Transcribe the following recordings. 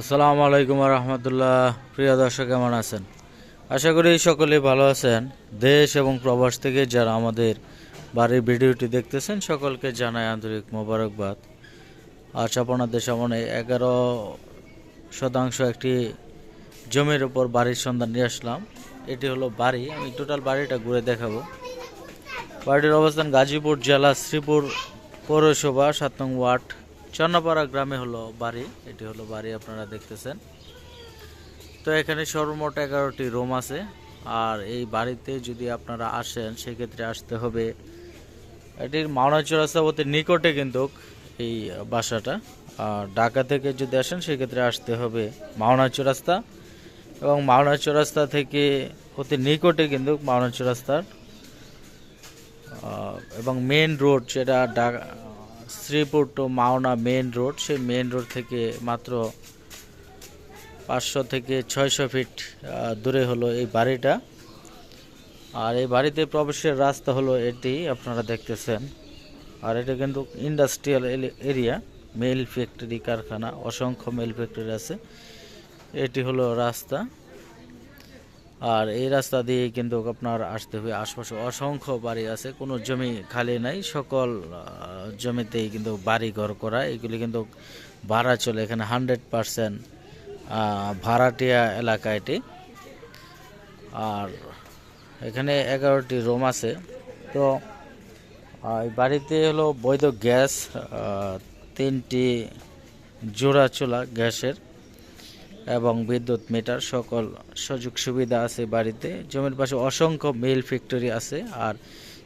আসসালামু আলাইকুম রহমতুল্লাহ। প্রিয় দর্শক, কেমন আছেন? আশা করি সকলেই ভালো আছেন। দেশ এবং প্রবাস থেকে যারা আমাদের বাড়ির ভিডিওটি দেখতেছেন, সকলকে জানাই আন্তরিক মোবারকবাদ। আজ আপনাদের সামনে এগারো শতাংশ একটি জমির উপর বাড়ির সন্ধান নিয়ে আসলাম। এটি হলো বাড়ি। আমি টোটাল বাড়িটা ঘুরে দেখাবো। বাড়িটির অবস্থান গাজীপুর জেলা শ্রীপুর পৌরসভা, সাত নং ওয়ার্ড। চন্নাপাড়া গ্রামে হলো বাড়ি, এটি হলো বাড়ি আপনারা দেখতেছেন। তো এখানে সর্বমোট এগারোটি রুম আছে, আর এই বাড়িতে যদি আপনারা আসেন, সেক্ষেত্রে আসতে হবে এটির মাওনা চৌরাস্তাবতী নিকটে কিন্তু এই বাসাটা। আর ঢাকা থেকে যদি আসেন, সেক্ষেত্রে আসতে হবে মাওনা চৌরাস্তা। এবং মাওনা চৌরাস্তা থেকে অতি নিকটে কিন্তু মাওনা চৌরাস্তার এবং মেন রোড যেটা Dhaka Sreepur to Mawna main road সেই মেন রোড থেকে মাত্র পাঁচশো থেকে ছয়শো ফিট দূরে হলো এই বাড়িটা। আর এই বাড়িতে প্রবেশের রাস্তা হলো এটি, আপনারা দেখতেছেন। আর এটা কিন্তু ইন্ডাস্ট্রিয়াল এরিয়া মেল ফ্যাক্টরি কারখানা, অসংখ্য মেল ফ্যাক্টরি আছে। এটি হলো রাস্তা। আর এই রাস্তা দিয়ে কিন্তু আপনার আসতে হবে। আশপাশে অসংখ্য বাড়ি আছে, কোনো জমি খালি নাই, সকল জমিতেই কিন্তু বাড়ি ঘর করা। এগুলি কিন্তু ভাড়া চলে এখানে হান্ড্রেড পারসেন্ট ভাড়াটিয়া এলাকা এটি। আর এখানে এগারোটি রুম আছে। তো এই বাড়িতে হলো বৈধ গ্যাস তিনটি জোড়া চোলা গ্যাসের। এবং বিদ্যুৎ মিটার সকল সুযোগ সুবিধা আছে বাড়িতে। জমির পাশে অসংখ্য মিল ফ্যাক্টরি আছে আর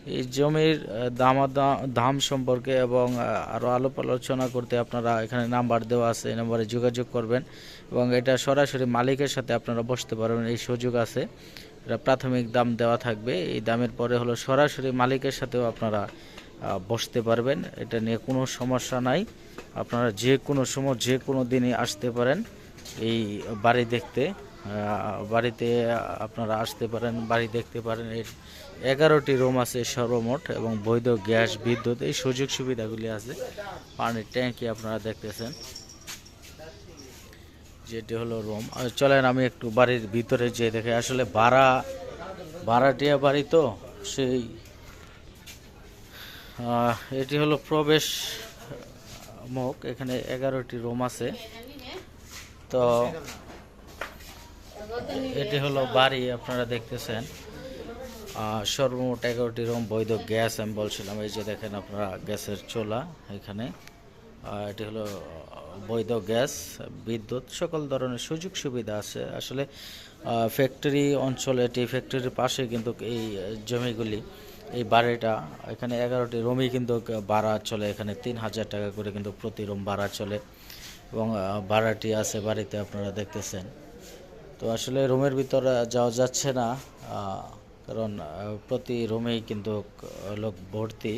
এই জমির দামাদা- দাম সম্পর্কে এবং আরও আরও আলোপ আলোচনা করতে আপনারা এখানে নাম্বার দেওয়া আছে, এই নাম্বারে যোগাযোগ করবেন এবং এটা সরাসরি মালিকের সাথে আপনারা বসতে পারবেন, এই সুযোগ আছে। এটা প্রাথমিক দাম দেওয়া থাকবে, এই দামের পরে হলো সরাসরি মালিকের সাথেও আপনারা বসতে পারবেন। এটা নিয়ে কোনো সমস্যা নাই। আপনারা যে কোনো সময়, যে কোনো দিনই আসতে পারেন। এই বাড়ি দেখতে বাড়িতে আপনারা আসতে পারেন, বাড়ি দেখতে পারেন। এর এগারোটি রুম আছে সর্বমোট এবং বৈধ গ্যাস, বিদ্যুৎ, এই সুযোগ সুবিধাগুলি আছে। পানির ট্যাঙ্কি আপনারা দেখতেছেন। যেটি হলো রুম। চলেন আমি একটু বাড়ির ভিতরে যেয়ে দেখে। আসলে ভাড়া, ভাড়াটিয়া বাড়ি তো, সেই এটি হলো প্রবেশ মুখ। এখানে এগারোটি রুম আছে। তো এটি হলো বাড়ি, আপনারা দেখতেছেন। সর্বমোট এগারোটি রুম, বৈধ গ্যাস আমি বলছিলাম, এই যে দেখেন আপনারা গ্যাসের চোলা এখানে। এটি হলো বৈধ গ্যাস, বিদ্যুৎ, সকল ধরনের সুযোগ সুবিধা আছে। আসলে ফ্যাক্টরি অঞ্চল, এটি ফ্যাক্টরির পাশে কিন্তু এই জমিগুলি, এই বাড়িটা, এখানে এগারোটি রুমই কিন্তু ভাড়া চলে, এখানে তিন হাজার টাকা করে কিন্তু প্রতি রুম ভাড়া চলে। এবং ভাড়াটি আছে বাড়িতে আপনারা দেখতেছেন। তো আসলে রুমের ভিতরে যাওয়া যাচ্ছে না কারণ প্রতি রুমেই কিন্তু লোক ভর্তি,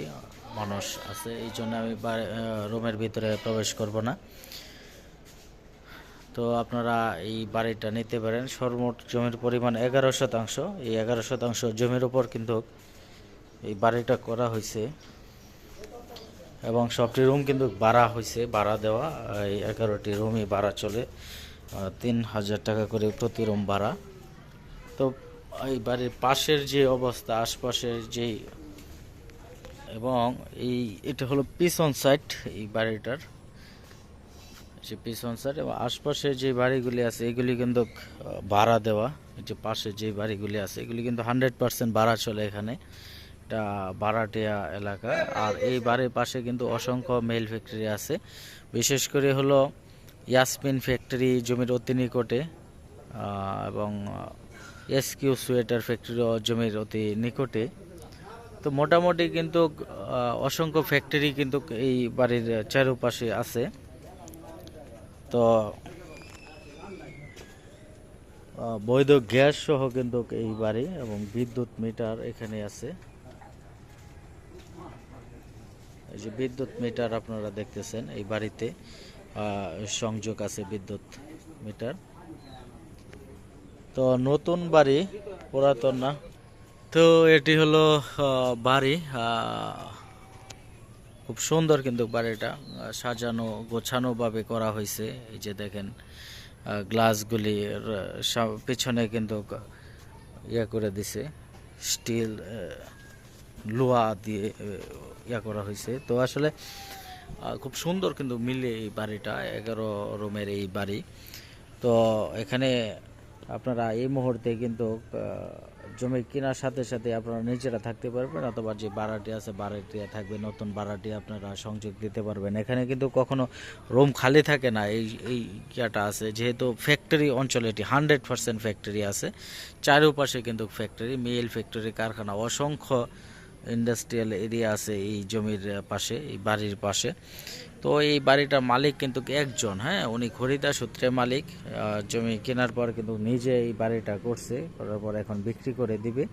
মানুষ আছে, এই জন্য আমি রুমের ভিতরে প্রবেশ করব না। তো আপনারা এই বাড়িটা নিতে পারেন। সর্বমোট জমির পরিমাণ এগারো শতাংশ। এই এগারো শতাংশ জমির উপর কিন্তু এই বাড়িটা করা হয়েছে। এবং সবটি রুম কিন্তু ভাড়া হয়েছে ভাড়া দেওয়া। এই এগারোটি রুমই ভাড়া চলে। তিন হাজার টাকা করে প্রতি রুম ভাড়া। তো এই বাড়ির পাশের যে অবস্থা, আশপাশের যেই, এবং এই, এটা হলো পিছন সাইড এই বাড়িটার। যে পিছন সাইড এবং আশপাশে যে বাড়িগুলি আছে, এগুলি কিন্তু ভাড়া দেওয়া। যে পাশে যে বাড়িগুলি আছে, এগুলি কিন্তু হান্ড্রেড পার্সেন্ট ভাড়া চলে এখানে। এটা ভাড়াটিয়া এলাকা। আর এই বাড়ির পাশে কিন্তু অসংখ্য মেল ফ্যাক্টরি আছে। বিশেষ করে হলো ইয়াসমিন ফ্যাক্টরি জমির অতি নিকটে এবং এসকিউ সোয়েটার ফ্যাক্টরিও জমির অতি নিকটে। তো মোটামুটি কিন্তু অসংখ্য ফ্যাক্টরি কিন্তু এই বাড়ির চারপাশে আছে। তো বৈধ গ্যাস সহ কিন্তু এই বাড়ি এবং বিদ্যুৎ মিটার এখানে আছে। এই যে বিদ্যুৎ মিটার আপনারা দেখতেছেন, এই বাড়িতে সংযোগ আছে বিদ্যুৎ মিটার। তো নতুন বাড়ি, পুরাতন না? তো এটি হলো বাড়ি খুব সুন্দর কিন্তু বাড়িটা সাজানো, গোছানো ভাবে করা হয়েছে। এই যে দেখেন গ্লাসগুলি পিছনে কিন্তু ইয়ে করে দিছে, স্টিল লোহা দিয়ে ইয়া করা হয়েছে। তো আসলে খুব সুন্দর কিন্তু মিলে এই বাড়িটা, এগারো রুমের এই বাড়ি। তো এখানে আপনারা এই মুহূর্তে কিন্তু জমি কেনার সাথে সাথে আপনারা নিজেরা থাকতে পারবেন, অথবা যে ভাড়াটি আছে ভাড়াটি থাকবে, নতুন ভাড়াটি আপনারা সংযোগ দিতে পারবেন। এখানে কিন্তু কখনো রুম খালি থাকে না, এই এই ইয়াটা আছে। যেহেতু ফ্যাক্টরি অঞ্চলে এটি হান্ড্রেড ফ্যাক্টরি আছে, চারপাশে কিন্তু ফ্যাক্টরি মিল ফ্যাক্টরি কারখানা, অসংখ্য ইন্ডাস্ট্রিয়াল এরিয়া আছে এই জমির পাশে, এই বাড়ির পাশে। তো এই বাড়িটার মালিক কিন্তু একজন হ্যাঁ? উনি খরিদা সূত্রে মালিক জমি কেনার পর কিন্তু নিজে এই বাড়িটা করছে, করার পর এখন বিক্রি করে দিবে।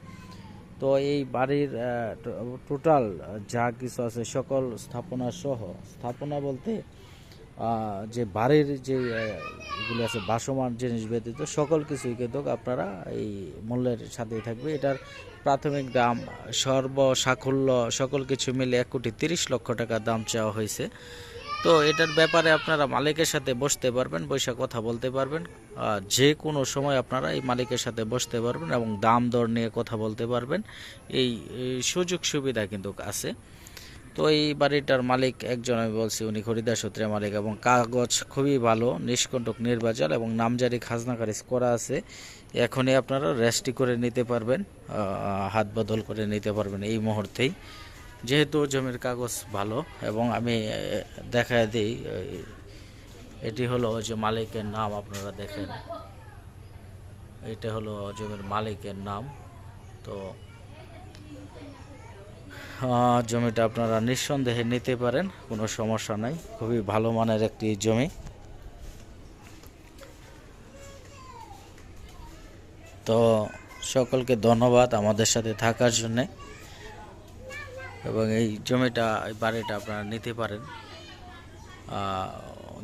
তো এই বাড়ির টোটাল যা কিছু আছে সকল স্থাপনা সহ, স্থাপনা বলতে যে বাড়ির যে এগুলো আছে বাসমান জিনিস ব্যতীত সকল কিছুই কিন্তু আপনারা এই মূল্যের সাথেই থাকবে। এটার প্রাথমিক দাম সর্ব সাকুল্য সকল কিছু মিলে এক কোটি তিরিশ লক্ষ টাকা দাম চাওয়া হয়েছে। তো এটার ব্যাপারে আপনারা মালিকের সাথে বসতে পারবেন বৈশা কথা বলতে পারবেন। যে কোনো সময় আপনারা এই মালিকের সাথে বসতে পারবেন এবং দাম দর নিয়ে কথা বলতে পারবেন। এই সুযোগ সুবিধা কিন্তু আছে। তো এই বাড়িটার মালিক একজন, আমি বলছি উনি খরিদার সূত্রে মালিক এবং কাগজ খুবই ভালো, নিষ্কণ্টক, নির্বাচন এবং নামজারি খাজনা খারিজ করা আছে। এখনই আপনারা রেস্টি করে নিতে পারবেন হাত বদল করে নিতে পারবেন এই মুহূর্তেই। যেহেতু জমির কাগজ ভালো এবং আমি দেখা দিই এটি হলো যে মালিকের নাম আপনারা দেখেন। এটা হলো জমির মালিকের নাম। তো জমিটা আপনারা নিঃসন্দেহে নিতে পারেন, কোনো সমস্যা নাই। খুবই ভালো মানের একটি জমি। তো সকলকে ধন্যবাদ আমাদের সাথে থাকার জন্যে। এবং এই জমিটা, এই বাড়িটা আপনারা নিতে পারেন।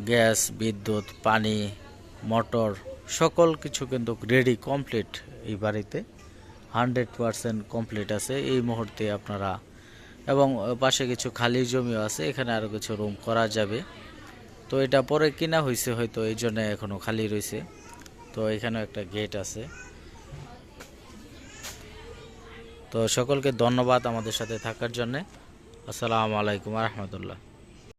গ্যাস, বিদ্যুৎ, পানি, মোটর, সকল কিছু কিন্তু রেডি কমপ্লিট এই বাড়িতে। হান্ড্রেড পারসেন্ট কমপ্লিট আছে। এই মুহূর্তে আপনারা এবং পাশে কিছু খালি জমিও আছে, এখানে আরও কিছু রুম করা যাবে। তো এটা পরে কিনা হয়েছে হয়তো, এই জন্য এখনও খালি রয়েছে তো এখানেও একটা গেট আছে। তো সকলকে ধন্যবাদ আমাদের সাথে থাকার জন্যে। আসসালামু আলাইকুম রহমতুল্লাহ।